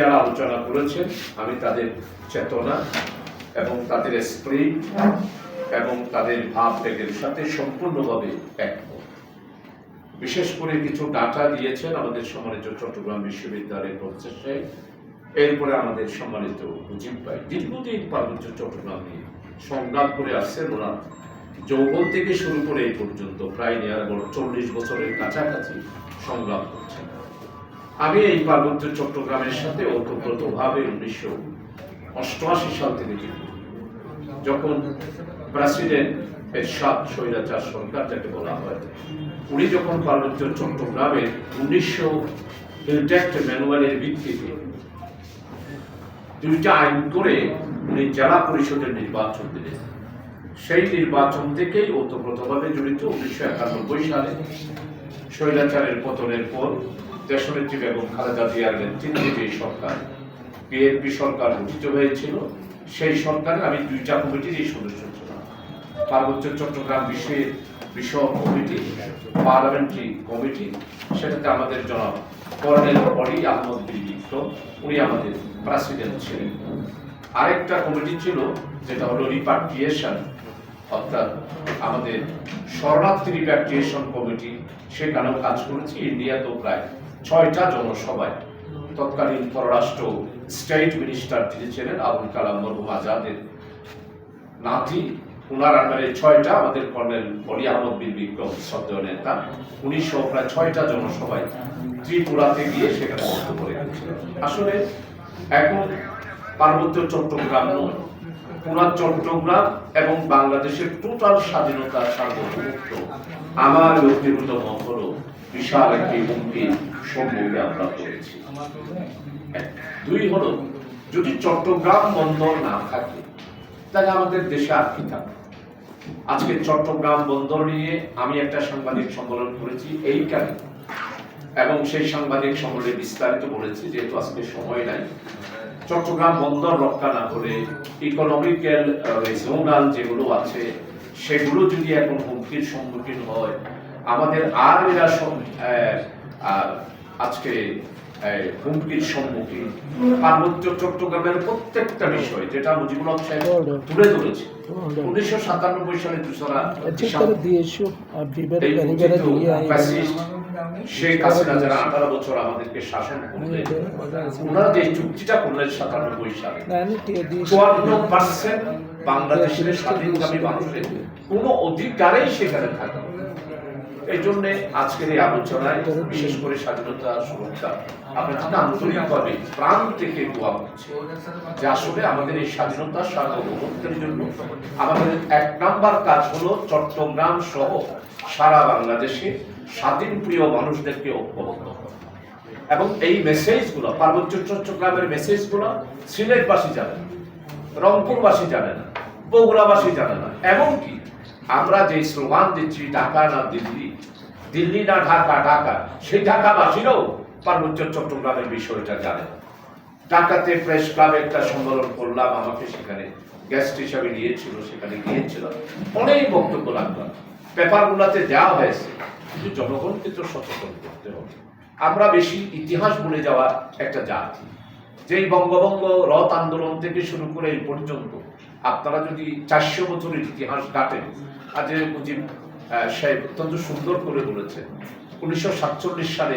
যারা আলোচনা করেছেন, আমি তাদের চেতনা এবং তাদের স্প্রিট এবং তাদের ভাব বেগের সাথে সম্পূর্ণভাবে একমত বিশেষ করে কিছু ডাটা দিয়েছেন আমাদের সম্মানিত চট্টগ্রাম বিশ্ববিদ্যালয়ের প্রচেষ্টায় এরপরে আমাদের সম্মানিত মুজিব ভাই। দীর্ঘদিন পার্বত্য চট্টগ্রাম নিয়ে সংগ্রাম করে আসছেন ওরা যৌবন থেকে শুরু করে এই পর্যন্ত, প্রায় নিয়ার চল্লিশ বছরের কাছাকাছি সংগ্রাম করছেন। আমি এই পার্বত্য চট্টগ্রামের সাথে ওতপ্রোতভাবে উনিশশো অষ্টআশি সাল থেকে যুক্ত। যখন প্রেসিডেন্ট এরশাদ স্বৈরাচার সরকার যাকে বলা হয়, উনি যখন পার্বত্য চট্টগ্রামের উনিশশো ইন্ট্যাক্ট ম্যানুয়ালের ভিত্তিতে দুইটা আইন করে উনি জেলা পরিষদের নির্বাচন দিলেন, সেই নির্বাচন থেকেই ওতপ্রোতভাবে জড়িত উনিশশো একানব্বই সালে স্বৈরাচারের পতনের পর দেশনেত্রী বেগম খালেদা জিয়ার নেতৃত্বে যে সরকার, বিএনপি সরকার গঠিত হয়েছিল, সেই সরকারে আমি দুইটা কমিটিরই সদস্য ছিলাম। পার্বত্য চট্টগ্রাম বিশ্বের বিষয় কমিটি, পার্লামেন্টারি কমিটি, সেটাতে আমাদের জনাব কর্নেল বডি আহমদ বিক্রম উনি আমাদের প্রেসিডেন্ট ছিলেন। আরেকটা কমিটি ছিল, যেটা হলো রিপাট্রিয়েশন, অর্থাৎ আমাদের শরণার্থী রিপ্যাট্রিয়েশন কমিটি, সেখানেও কাজ করেছি ইন্ডিয়াতেও প্রায় ছয়টা জনসভায় তৎকালীন পররাষ্ট্র স্টেট মিনিস্টার যিনি ছিলেন আবুল কালাম মরহুম আজাদের নাতি। ওনার আন্ডারে ছয়টা, আমাদের কর্নেল বলি আহমদ বিন বিক্রম শ্রদ্ধেয় নেতা। উনি সহ প্রায় ছয়টা জনসভায় ত্রিপুরাতে গিয়ে সেখানে বক্তব্য রেখেছিলেন। আসলে এখন পার্বত্য চট্টগ্রাম নয়, পুরা চট্টগ্রাম এবং বাংলাদেশের টোটাল স্বাধীনতা সার্বভৌমত্ব আমার ব্যক্তিগত মত হলো বিশাল একটি হুমকির সম্মুখে আমরা পড়েছি। দুই হলো, যদি চট্টগ্রাম বন্দর না থাকে, তাহলে আমাদের দেশে আর কি থাকবে? আজকে চট্টগ্রাম বন্দর নিয়ে আমি একটা সাংবাদিক সম্মেলন করেছি এই কারণে এবং সেই সাংবাদিক সম্মেলনে বিস্তারিত বলেছি, যেহেতু আজকে সময় নাই। চট্টগ্রাম বন্দর রক্ষা না করে ইকোনমিক্যাল রিজনাল যেগুলো আছে, সেগুলো যদি এখন হুমকির সম্মুখীন হয় আমাদের আর এরা সম- আহ, আহ, আজকে হুমকির সম্মুখীন। পার্বত্য চট্টগ্রামের প্রত্যেকটা বিষয় যেটা মুজিবুল সাহেব তুলে ধরেছে। উনিশশো সাতানব্বই সালে দুসরা Accettare 10 a vivere এই bene Mujib bene di fascist Sheikh Hasina যারা আঠারো বছর আমাদেরকে শাসন করলেন ওনারা যে চুক্তিটা করলেন সাতানব্বই সালে Nani ti dice চুয়ান্ন পার্সেন্ট বাংলাদেশের স্বাধীনকামী মানুষের কোন অধিকারেই সেখানে থাকে না। এই জন্য আজকের এই আলোচনায় বিশেষ করে স্বাধীনতা সুরক্ষা আপনার জন্য আন্তরিকভাবে প্রাণ থেকে দোয়া করছি যে আসলে আমাদের এই স্বাধীনতা সার্বভৌমত্বের জন্য আমাদের এক নাম্বার কাজ হলো চট্টগ্রাম সহ সারা বাংলাদেশে স্বাধীন প্রিয় মানুষদেরকে ঐক্যবদ্ধ করা। এবং এই মেসেজগুলো পার্বত্য চট্টগ্রামের মেসেজগুলো সিলেটবাসী জানে না, রংপুরবাসী জানে না, বগুড়াবাসী জানে না, এমনকি আমরা যে স্লোগান দিচ্ছি ঢাকা না দিল্লি দিল্লি না ঢাকা ঢাকা। সেই ঢাকাবাসীরাও পার্বত্য চট্টগ্রামের বিষয়টা জানে। ঢাকাতে প্রেস ক্লাবে একটা সম্মেলন করলাম, আমাকে সেখানে গেস্ট হিসাবে নিয়েছিল, সেখানে গিয়েছিল অনেক বক্তব্য রাখলাম। পেপারগুলোতে দেওয়া হয়েছে কিন্তু জনগণকে তো সচেতন করতে হবে। আমরা বেশি ইতিহাস ভুলে যাওয়া একটা জাতি। যেই বঙ্গবঙ্গ রথ আন্দোলন থেকে শুরু করে এই পর্যন্ত, আপনারা যদি চারশো বছরের ইতিহাস কাটেন আজ মুজিব সাহেব অত্যন্ত সুন্দর করে বলেছেন। উনিশশো সাতচল্লিশ সালে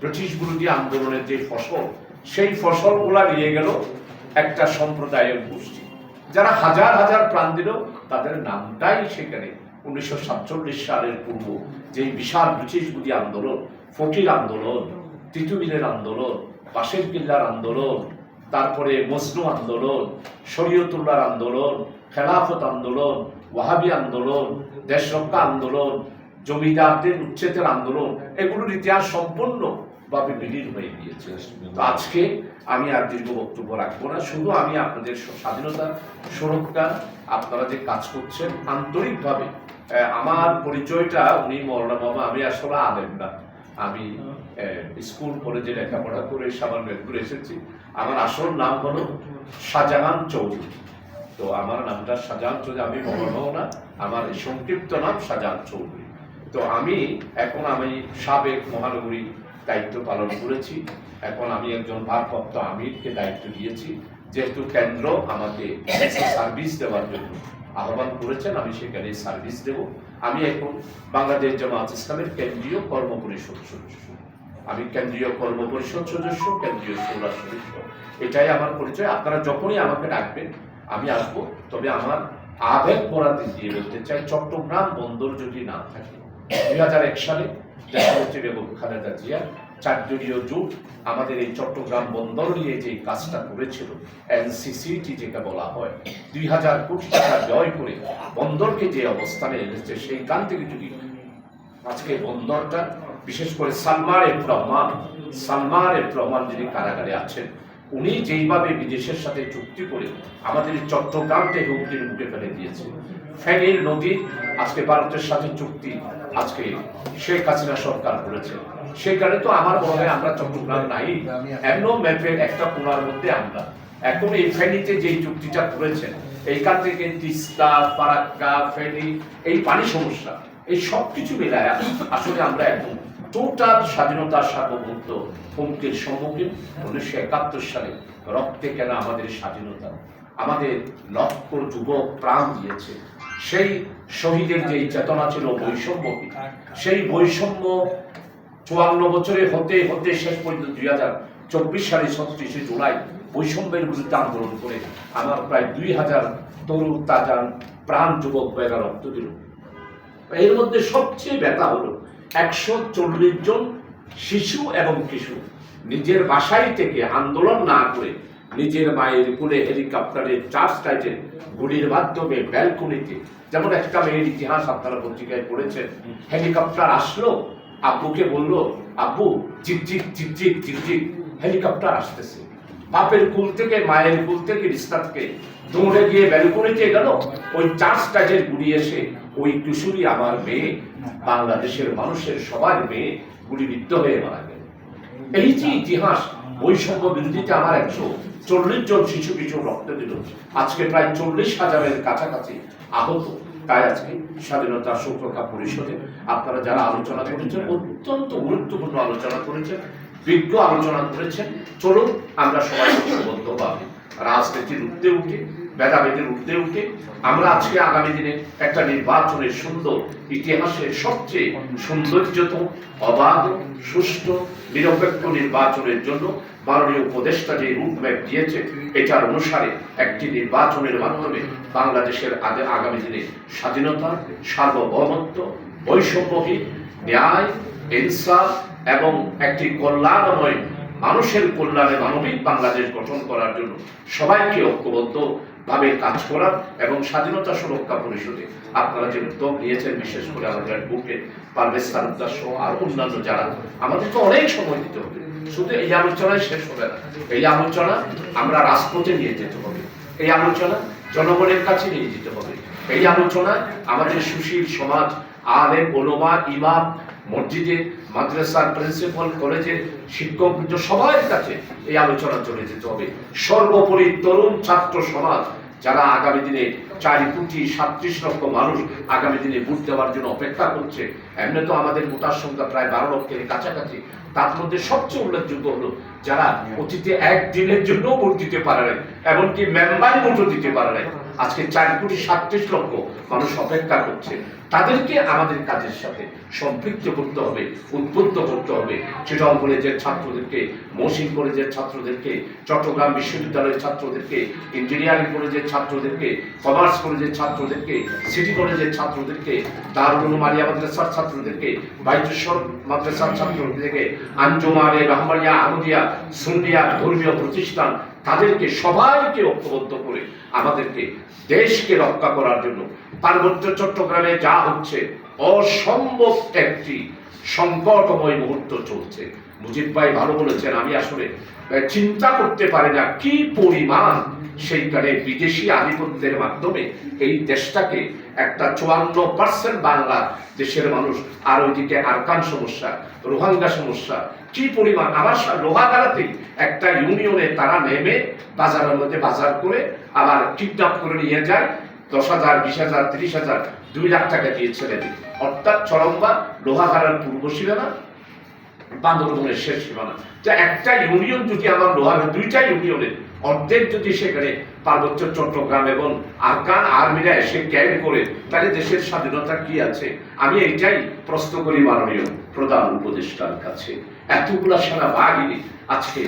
ব্রিটিশ বিরোধী আন্দোলনের যে ফসল, সেই ফসলগুলা নিয়ে গেল একটা সম্প্রদায়ের গোষ্ঠী। যারা হাজার হাজার প্রাণ দিল, তাদের নামটাই সেখানে উনিশশো সাতচল্লিশ সালের পূর্ব। যে বিশাল ব্রিটিশ বিরোধী আন্দোলন, ফকির আন্দোলন তিতুমিলের আন্দোলন বাসের কিল্লার আন্দোলন, তারপরে মজনু আন্দোলন, শরীয়তুল্লাহর আন্দোলন, খেলাফত আন্দোলন ওয়াহাবি আন্দোলন, দেশরক্ষা আন্দোলন, জমিদারদের উচ্ছেদের আন্দোলন, এগুলোর ইতিহাস সম্পূর্ণ ভাবে বিলীন হয়ে গিয়েছে। তো আজকে আমি আর দীর্ঘ বক্তব্য রাখব না, শুধু আমি আপনাদের স্বাধীনতা সুরক্ষা আপনারা যে কাজ করছেন, আন্তরিকভাবে আমার পরিচয়টা উনি মরনা মামা আমি আসলে আলেম না। আমি স্কুল, কলেজে লেখাপড়া করে সামান্য এসেছি। আমার আসল নাম হলো শাহজাহান চৌধুরী। তো আমার নামটা শাহজাহান চৌধুরী, আমি মরনাও না, আমার সংক্ষিপ্ত নাম শাহজাহান চৌধুরী। তো আমি, এখন আমি সাবেক মহানগরী দায়িত্ব পালন করেছি, এখন আমি একজন ভারপ্রাপ্ত আমিরকে দায়িত্ব দিয়েছি, যেহেতু কেন্দ্র আমাকে সার্ভিস দেওয়ার জন্য আহ্বান করেছেন, আমি সেখানে সার্ভিস দেব। আমি এখন বাংলাদেশ জামাত ইসলামের কেন্দ্রীয় কর্ম পরিষদ সদস্য। আমি কেন্দ্রীয় কর্ম পরিষদ সদস্য, কেন্দ্রীয় সৌরা সদস্য। এটাই আমার পরিচয়। আপনারা যখনই আমাকে ডাকবেন আমি আসব, তবে আমার আবেগ পড়াতে দিয়ে বলতে চাই, চট্টগ্রাম বন্দর যদি না থাকে, দুই হাজার এক সালে দেশনেত্রী বেগম খালেদা জিয়া চারজনীয় জোট আমাদের এই চট্টগ্রাম বন্দর নিয়ে যে কাজটা করেছিল এনসিসিটি যেটা বলা হয়, দুই হাজার কোটি টাকা ব্যয় করে বন্দরকে যে অবস্থানে এনেছে, সেইখান থেকে যদি আজকে বন্দরটা, বিশেষ করে সালমান এফ রহমান সালমান এফ রহমান যিনি কারাগারে আছেন উনি যেইভাবে বিদেশের সাথে চুক্তি করে আমাদের চট্টগ্রামকে হুমকির মুখে ফেলে দিয়েছে ফেনীর নদী, আজকে ভারতের সাথে চুক্তি, আজকে শেখ হাসিনা সরকার করেছে সেখানে তো আমার মনে হয় আমরা চট্টগ্রাম নাই, এমন ম্যাপের একটা কোনার মধ্যে আমরা। এখন এই ফেনীতে যে চুক্তিটা করেছেন, এইখান থেকে তিস্তা ফারাক্কা ফেনী, এই পানি সমস্যা, এই সব কিছু মিলায় আসলে আমরা এখন টোটাল স্বাধীনতার সার্বভৌমত্ব হুমকির সম্মুখীন উনিশশো একাত্তর সালে রক্তে কেনা আমাদের স্বাধীনতা? আমাদের লক্ষ যুবক প্রাণ দিয়েছে। সেই শহীদের যে চেতনা ছিল, বৈষম্য সেই বৈষম্য চুয়ান্ন বছরে হতে হতে শেষ পর্যন্ত দুই হাজার চব্বিশ সালে ছত্রিশে জুলাই বৈষম্যের বিরুদ্ধে আন্দোলন করে আমার প্রায় দুই হাজার তরুণ তাজা প্রাণ যুবক বেগা রক্ত দিল। এর মধ্যে সবচেয়ে ব্যথা হলো একশো চল্লিশ জন শিশু এবং কিশোর নিজের বাসায় থেকে আন্দোলন না করে নিজের মায়ের কোলে হেলিকপ্টারের চার্জ টাইটে গুলির মাধ্যমে ব্যালকনিতে, যেমন একটা মেয়ের ইতিহাস আপনারা পত্রিকায় পড়েছেন, হেলিকপ্টার আসলো, আব্বুকে বলল, আব্বু চিকচিক চিকচিক চিকচিক হেলিকপ্টার আসতেছে। বাপের কুল থেকে, মায়ের কুল থেকে, রিস্তা থেকে দৌড়ে গিয়ে ব্যালকনিতে গেল। ওই চার্জ টাইটের গুলি এসে, ওই কিশোরী আমার মেয়ে, বাংলাদেশের মানুষের সবার মেয়ে গুলিবিদ্ধ হয়ে মারা গেল। এই যে ইতিহাস, বৈষম্য বিরোধীতে আমার একশো চল্লিশ জন শিশু কিশোর রক্ত দিল। আজকে প্রায় চল্লিশ হাজারের কাছাকাছি আহত। তাই আজকে স্বাধীনতা সুরক্ষা পরিষদে আপনারা যারা আলোচনা করেছেন, অত্যন্ত গুরুত্বপূর্ণ আলোচনা করেছেন বিজ্ঞ আলোচনা করেছেন। চলুন, আমরা সবাই ঐক্যবদ্ধভাবে রাজনীতির উঠতে উঠে, ভেদাভেদের উঠতে উঠে। আমরা আজকে আগামী দিনে একটা নির্বাচনের সুন্দর ইতিহাসের সবচেয়ে সৌন্দর্যতম, অবাধ, সুষ্ঠু, নিরপেক্ষ নির্বাচনের জন্য মাননীয় উপদেষ্টা যে রুটম্যাপ দিয়েছে, এটার অনুসারে একটি নির্বাচনের মাধ্যমে বাংলাদেশের আগে আগামী দিনে স্বাধীনতা, সার্বভৌমত্ব, বৈষম্যহীন ন্যায়, ইনসাফ এবং একটি কল্যাণময় মানুষের কল্যাণে মানবিক বাংলাদেশ গঠন করার জন্য সবাইকে ঐক্যবদ্ধ ভাবে কাজ করার এবং স্বাধীনতা সুরক্ষা পরিষদে আপনারা যে উদ্যোগ নিয়েছেন, বিশেষ করে আমাদের বুকে পারভেজ তালুকদার সহ আর অন্যান্য যারা আমাদের তো অনেক সময় দিতে হবে। শুধু এই আলোচনায় শেষ হবে না। এই আলোচনা আমরা রাজপথে নিয়ে যেতে হবে। এই আলোচনা জনগণের কাছে নিয়ে যেতে হবে। এই আলোচনা আমাদের সুশীল সমাজ, আলেম, ওলোমা, ইমাম মসজিদে, মাদ্রাসার প্রিন্সিপাল কলেজের শিক্ষক সবার কাছে এই আলোচনা চলে যেতে হবে। সর্বোপরি তরুণ ছাত্র সমাজ, যারা আগামী দিনে চার কোটি সাতত্রিশ লক্ষ মানুষ আগামী দিনে ভোট দেওয়ার জন্য অপেক্ষা করছে, এমনি তো আমাদের ভোটার সংখ্যা প্রায় বারো লক্ষের কাছাকাছি। তার মধ্যে সবচেয়ে উল্লেখযোগ্য হলো যারা অতীতে একদিনের জন্য ভোট দিতে পারে নাই, এমনকি মেম্বার ভোটও দিতে পারে নাই। আজকে চার কোটি সাতত্রিশ লক্ষ মানুষ অপেক্ষা করছে। তাদেরকে আমাদের কাজের সাথে সম্পৃক্ত করতে হবে, উদ্বুদ্ধ করতে হবে। চিটং কলেজের ছাত্রদেরকে, মহসিন কলেজের ছাত্রদেরকে, চট্টগ্রাম বিশ্ববিদ্যালয়ের ছাত্রদেরকে, ইঞ্জিনিয়ারিং কলেজের ছাত্রদেরকে, কমার্স কলেজের ছাত্রদেরকে, সিটি কলেজের ছাত্রদেরকে, দারুল মারিয়া মাদ্রাসার ছাত্রদেরকে বাইজেশ্বর মাদ্রাসার ছাত্রদেরকে, আঞ্জুমানে রহমানিয়া আহমদিয়া সুন্নিয়া ধর্মীয় প্রতিষ্ঠান, তাদেরকে সবাইকে ঐক্যবদ্ধ করে আমাদেরকে দেশকে রক্ষা করার জন্য পার্বত্য চট্টগ্রামে যা হচ্ছে অসম্ভব একটি সংকটময় মুহূর্ত চলছে। মুজিব ভাই ভালো বলেছেন, আমি আসলে চিন্তা করতে পারি না কি পরিমাণ সেইখানে বিদেশি আধিপত্যের মাধ্যমে এই দেশটাকে একটা চুয়ান্ন পার্সেন্ট বাংলা দেশের মানুষ, আর ওইদিকে আরকান সমস্যা, রোহাঙ্গা সমস্যা, কি পরিমাণ আমার লোহাগাড়াতেই একটা ইউনিয়নে তারা নেমে বাজারের মধ্যে বাজার করে আবার কিডন্যাপ করে নিয়ে যায় দশ হাজার বিশ হাজার তিরিশ হাজার দুই লাখ টাকা দিয়ে ছেড়ে দিই অর্থাৎ চরম্বা লোহাগাড়ার পূর্ব সীমানা, বান্দরবনের শেষ সীমানা। যা একটা ইউনিয়ন যদি আমার লোহার, দুইটা ইউনিয়নের অর্ধেক যদি সেখানে পার্বত্য চট্টগ্রাম এবং আরকান আর্মিরা এসে ক্যাম্প করে, তাহলে দেশের স্বাধীনতা কি আছে? আমি এইটাই প্রশ্ন করি মাননীয় প্রধান উপদেষ্টার কাছে। এতগুলা সেনাবাহিনী আজকে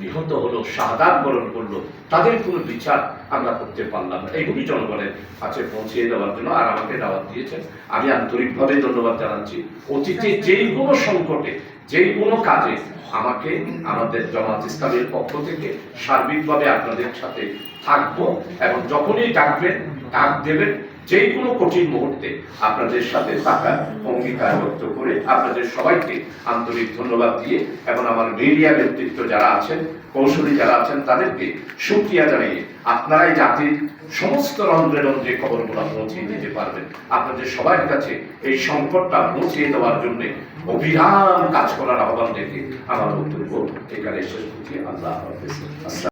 নিহত হলো, শাহাদাত বরণ করল, তাদের কোনো বিচার আমরা করতে পারলাম না। এইগুলি জনগণের কাছে পৌঁছিয়ে দেওয়ার জন্য আর আমাকে দাওয়াত দিয়েছেন। আমি আন্তরিকভাবে ধন্যবাদ জানাচ্ছি। অতীতে যেই কোনো সংকটে, যেই কোনো কাজে আমাকে আমাদের জামাত ইসলামের পক্ষ থেকে সার্বিকভাবে আপনাদের সাথে থাকব এবং যখনই ডাকবেন, ডাক দেবেন যে কোনো কঠিন মুহূর্তে আপনাদের সাথে থাকার অঙ্গীকার ব্যক্ত করে আপনাদের সবাইকে আন্তরিক ধন্যবাদ দিয়ে এবং আমার মিডিয়া ব্যক্তিত্ব যারা আছেন, কৌশলী যারা আছেন, তাদেরকে সুক্রিয়া জানিয়ে আপনারাই জাতির সমস্ত রন্ধ্রে রন্ধ্রে খবরগুলো পৌঁছিয়ে দিতে পারবেন। আপনাদের সবার কাছে এই সংকটটা পৌঁছিয়ে দেওয়ার জন্য অবিরাম কাজ করার আহ্বান রেখে আমার বক্তব্য এখানে শেষ করছি। আল্লাহ হাফেজ।